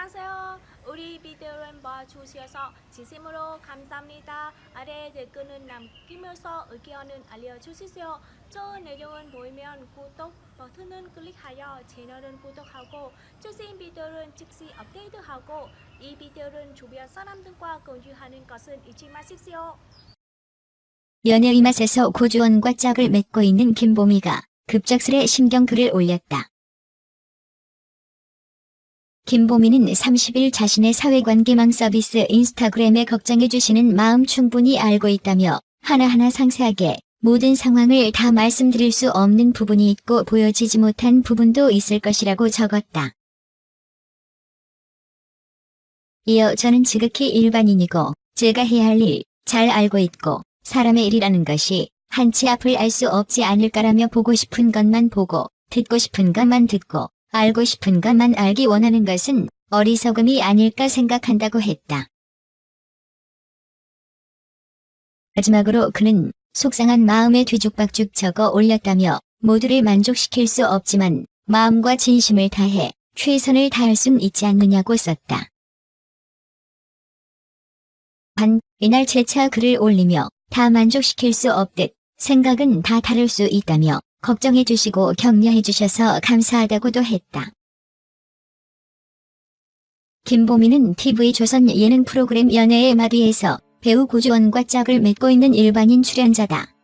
안녕하세요. 우리 비디오를 봐주셔서 진심으로 감사합니다. 아래 댓글은 남기면서 의견은 알려주시죠. 저 내용은 보이면 구독 버튼을 클릭하여 채널을 구독하고 최신 비디오를 즉시 업데이트하고 이 비디오를 주변 사람들과 공유하는 것은 잊지 마십시오. 연애의 맛에서 고주원과 짝을 맺고 있는 김보미가 급작스레 심경글을 올렸다. 김보미는 30일 자신의 사회관계망 서비스 인스타그램에 걱정해주시는 마음 충분히 알고 있다며 하나하나 상세하게 모든 상황을 다 말씀드릴 수 없는 부분이 있고 보여지지 못한 부분도 있을 것이라고 적었다. 이어 저는 지극히 일반인이고 제가 해야 할 일 잘 알고 있고 사람의 일이라는 것이 한치 앞을 알 수 없지 않을까라며 보고 싶은 것만 보고 듣고 싶은 것만 듣고 알고 싶은 것만 알기 원하는 것은 어리석음이 아닐까 생각한다고 했다. 마지막으로 그는 속상한 마음에 뒤죽박죽 적어 올렸다며 모두를 만족시킬 수 없지만 마음과 진심을 다해 최선을 다할 순 있지 않느냐고 썼다. 반, 이날 재차 글을 올리며 다 만족시킬 수 없듯 생각은 다 다를 수 있다며 걱정해 주시고 격려해 주셔서 감사하다고도 했다. 김보미는 TV조선 예능 프로그램 연애의 마비에서 배우 고주원과 짝을 맺고 있는 일반인 출연자다.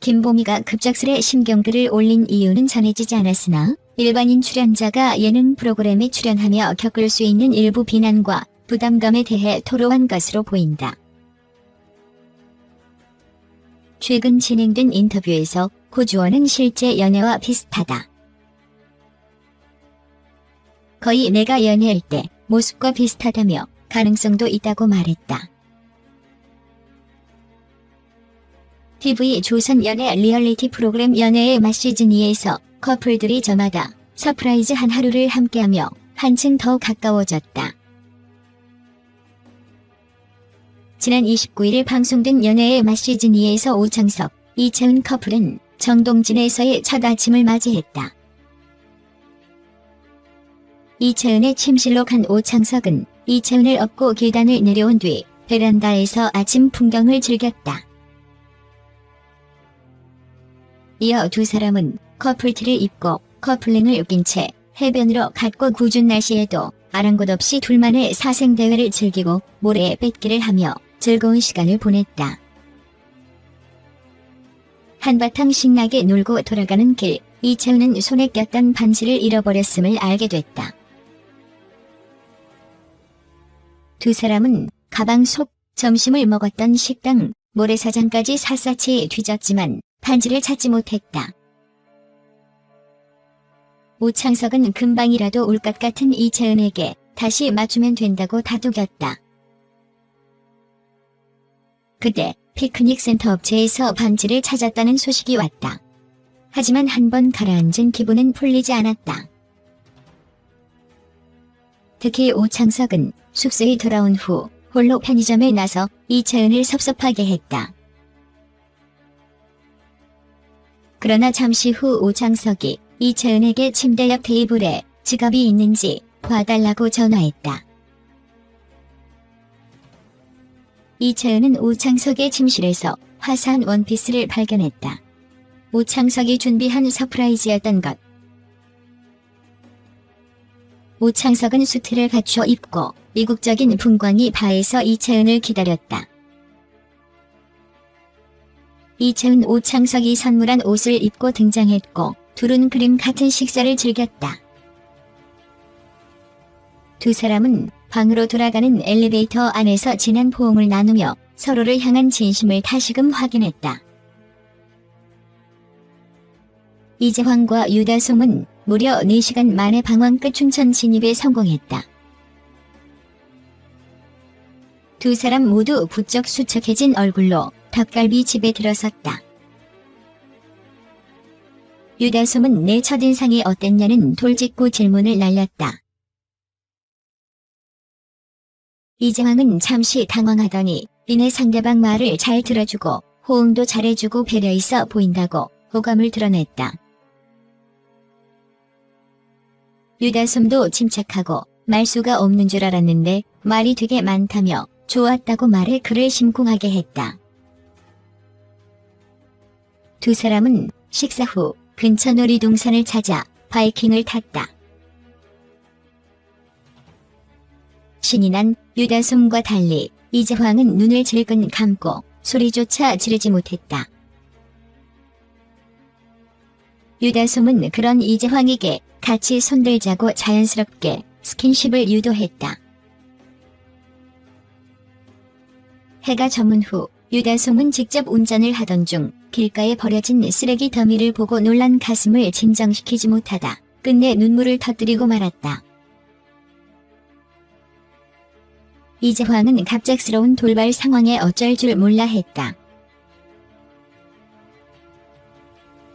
김보미가 급작스레 심경글을 올린 이유는 전해지지 않았으나 일반인 출연자가 예능 프로그램에 출연하며 겪을 수 있는 일부 비난과 부담감에 대해 토로한 것으로 보인다. 최근 진행된 인터뷰에서 고주원은 실제 연애와 비슷하다. 거의 내가 연애할 때 모습과 비슷하다며 가능성도 있다고 말했다. TV 조선 연애 리얼리티 프로그램 연애의 맛 시즌2에서 커플들이 저마다 서프라이즈 한 하루를 함께하며 한층 더 가까워졌다. 지난 29일 방송된 연애의 맛 시즌 2에서 오창석, 이채은 커플은 정동진에서의 첫 아침을 맞이했다. 이채은의 침실로 간 오창석은 이채은을 업고 계단을 내려온 뒤 베란다에서 아침 풍경을 즐겼다. 이어 두 사람은 커플티를 입고 커플링을 낀채 해변으로 갔고 궂은 날씨에도 아랑곳 없이 둘만의 사생대회를 즐기고 모래에 뺏기를 하며 즐거운 시간을 보냈다. 한바탕 신나게 놀고 돌아가는 길, 이채우는 손에 꼈던 반지를 잃어버렸음을 알게 됐다. 두 사람은 가방 속 점심을 먹었던 식당, 모래사장까지 샅샅이 뒤졌지만 반지를 찾지 못했다. 오창석은 금방이라도 울것 같은 이채은에게 다시 맞추면 된다고 다독였다. 그때 피크닉 센터 업체에서 반지를 찾았다는 소식이 왔다. 하지만 한 번 가라앉은 기분은 풀리지 않았다. 특히 오창석은 숙소에 돌아온 후 홀로 편의점에 나서 이채은을 섭섭하게 했다. 그러나 잠시 후 오창석이 이채은에게 침대 옆 테이블에 지갑이 있는지 봐달라고 전화했다. 이채은은 오창석의 침실에서 화사한 원피스를 발견했다. 오창석이 준비한 서프라이즈였던 것. 오창석은 수트를 갖춰 입고 이국적인 풍광이 바에서 이채은을 기다렸다. 이채은 오창석이 선물한 옷을 입고 등장했고 둘은 그림 같은 식사를 즐겼다. 두 사람은 방으로 돌아가는 엘리베이터 안에서 진한 포옹을 나누며 서로를 향한 진심을 다시금 확인했다. 이재황과 유다솜은 무려 4시간 만에 방황 끝 춘천 진입에 성공했다. 두 사람 모두 부쩍 수척해진 얼굴로 닭갈비 집에 들어섰다. 유다솜은 내 첫인상이 어땠냐는 돌직구 질문을 날렸다. 이재황은 잠시 당황하더니 이내 상대방 말을 잘 들어주고 호응도 잘해주고 배려있어 보인다고 호감을 드러냈다. 유다솜도 침착하고 말수가 없는 줄 알았는데 말이 되게 많다며 좋았다고 말해 그를 심쿵하게 했다. 두 사람은 식사 후 근처 놀이동산을 찾아 바이킹을 탔다. 신이 난 유다솜과 달리 이재황은 눈을 질끈 감고 소리조차 지르지 못했다. 유다솜은 그런 이재황에게 같이 손들자고 자연스럽게 스킨십을 유도했다. 해가 저문 후 유다솜은 직접 운전을 하던 중 길가에 버려진 쓰레기 더미를 보고 놀란 가슴을 진정시키지 못하다 끝내 눈물을 터뜨리고 말았다. 이재황은 갑작스러운 돌발 상황에 어쩔 줄 몰라 했다.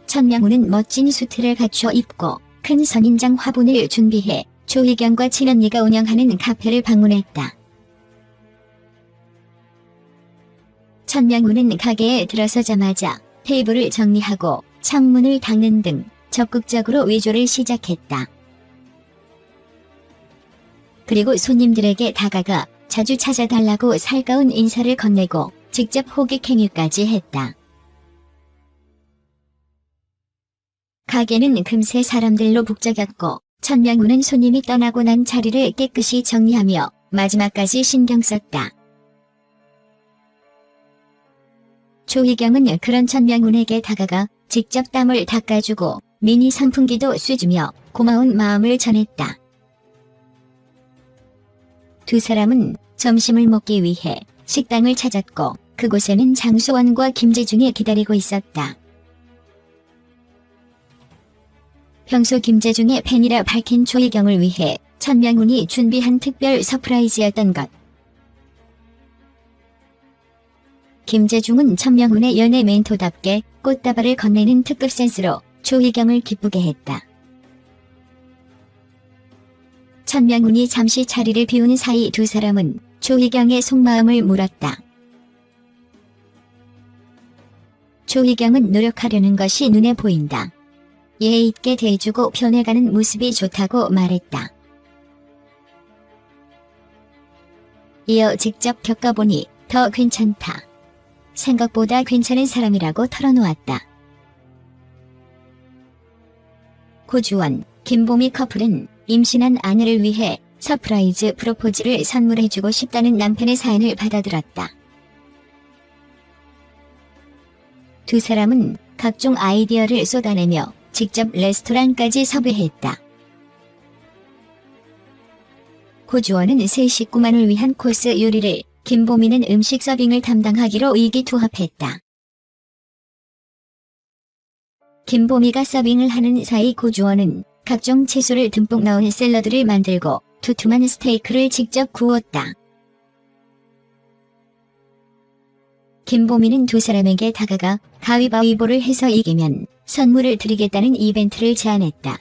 천명훈은 멋진 수트를 갖춰 입고 큰 선인장 화분을 준비해 조희경과 친언니가 운영하는 카페를 방문했다. 천명훈은 가게에 들어서자마자 테이블을 정리하고 창문을 닦는 등 적극적으로 위조를 시작했다. 그리고 손님들에게 다가가 자주 찾아달라고 살가운 인사를 건네고 직접 호객행위까지 했다. 가게는 금세 사람들로 북적였고 천명훈은 손님이 떠나고 난 자리를 깨끗이 정리하며 마지막까지 신경 썼다. 조희경은 그런 천명훈에게 다가가 직접 땀을 닦아주고 미니 선풍기도 쐬주며 고마운 마음을 전했다. 두 사람은 점심을 먹기 위해 식당을 찾았고 그곳에는 장수원과 김재중이 기다리고 있었다. 평소 김재중의 팬이라 밝힌 조희경을 위해 천명훈이 준비한 특별 서프라이즈였던 것. 김재중은 천명훈의 연애 멘토답게 꽃다발을 건네는 특급 센스로 조희경을 기쁘게 했다. 천명훈이 잠시 자리를 비우는 사이 두 사람은 조희경의 속마음을 물었다. 조희경은 노력하려는 것이 눈에 보인다. 예의 있게 대해주고 변해가는 모습이 좋다고 말했다. 이어 직접 겪어보니 더 괜찮다. 생각보다 괜찮은 사람이라고 털어놓았다. 고주원, 김보미 커플은 임신한 아내를 위해 서프라이즈 프로포즈를 선물해주고 싶다는 남편의 사연을 받아들었다. 두 사람은 각종 아이디어를 쏟아내며 직접 레스토랑까지 섭외했다. 고주원은 새 식구만을 위한 코스 요리를, 김보미는 음식 서빙을 담당하기로 의기투합했다. 김보미가 서빙을 하는 사이 고주원은 각종 채소를 듬뿍 넣은 샐러드를 만들고 두툼한 스테이크를 직접 구웠다. 김보미는 두 사람에게 다가가 가위바위보를 해서 이기면 선물을 드리겠다는 이벤트를 제안했다.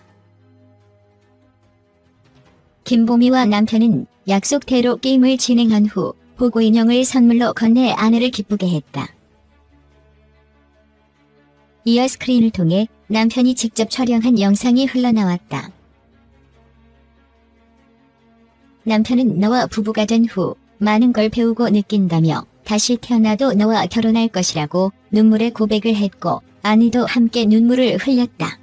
김보미와 남편은 약속대로 게임을 진행한 후 보고 인형을 선물로 건네 아내를 기쁘게 했다. 이어 스크린을 통해 남편이 직접 촬영한 영상이 흘러나왔다. 남편은 너와 부부가 된 후 많은 걸 배우고 느낀다며 다시 태어나도 너와 결혼할 것이라고 눈물의 고백을 했고 아내도 함께 눈물을 흘렸다.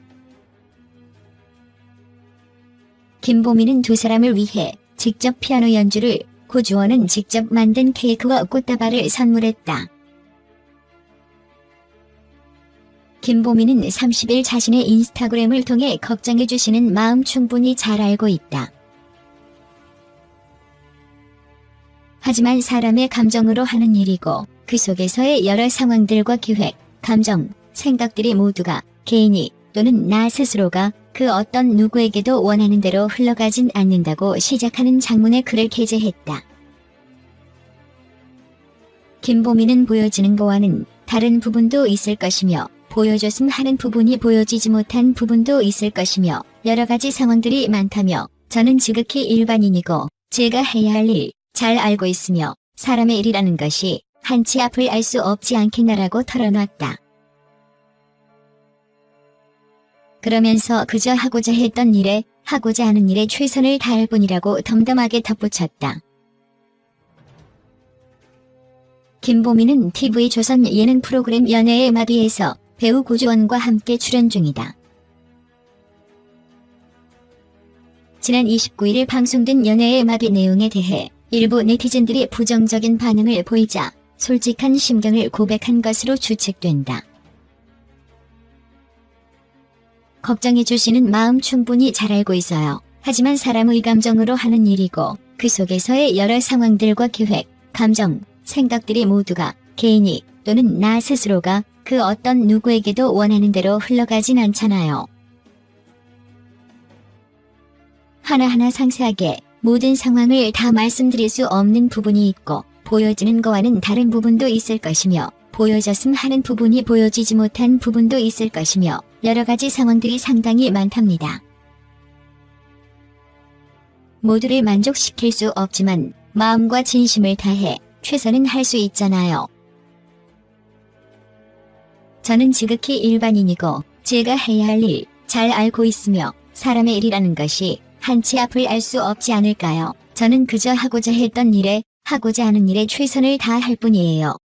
김보미는 두 사람을 위해 직접 피아노 연주를 고주원은 직접 만든 케이크와 꽃다발을 선물했다. 김보미는 30일 자신의 인스타그램을 통해 걱정해주시는 마음 충분히 잘 알고 있다. 하지만 사람의 감정으로 하는 일이고 그 속에서의 여러 상황들과 기획, 감정, 생각들이 모두가 개인이 또는 나 스스로가 그 어떤 누구에게도 원하는 대로 흘러가진 않는다고 시작하는 장문의 글을 게재했다. 김보미는 보여지는 거와는 다른 부분도 있을 것이며 보여줬음 하는 부분이 보여지지 못한 부분도 있을 것이며 여러 가지 상황들이 많다며 저는 지극히 일반인이고 제가 해야 할 일 잘 알고 있으며 사람의 일이라는 것이 한치 앞을 알 수 없지 않겠나라고 털어놨다. 그러면서 그저 하고자 했던 일에 하고자 하는 일에 최선을 다할 뿐이라고 덤덤하게 덧붙였다. 김보미는 TV 조선 예능 프로그램 연애의 마비에서 배우 고주원과 함께 출연 중이다. 지난 29일 방송된 연애의 마비 내용에 대해 일부 네티즌들이 부정적인 반응을 보이자 솔직한 심경을 고백한 것으로 추측된다. 걱정해 주시는 마음 충분히 잘 알고 있어요. 하지만 사람의 감정으로 하는 일이고 그 속에서의 여러 상황들과 계획, 감정, 생각들이 모두가 개인이 또는 나 스스로가 그 어떤 누구에게도 원하는 대로 흘러가진 않잖아요. 하나하나 상세하게 모든 상황을 다 말씀드릴 수 없는 부분이 있고 보여지는 거와는 다른 부분도 있을 것이며 보여졌음 하는 부분이 보여지지 못한 부분도 있을 것이며 여러 가지 상황들이 상당히 많답니다. 모두를 만족시킬 수 없지만 마음과 진심을 다해 최선은 할 수 있잖아요. 저는 지극히 일반인이고 제가 해야 할 일 잘 알고 있으며 사람의 일이라는 것이 한치 앞을 알 수 없지 않을까요? 저는 그저 하고자 했던 일에 하고자 하는 일에 최선을 다할 뿐이에요.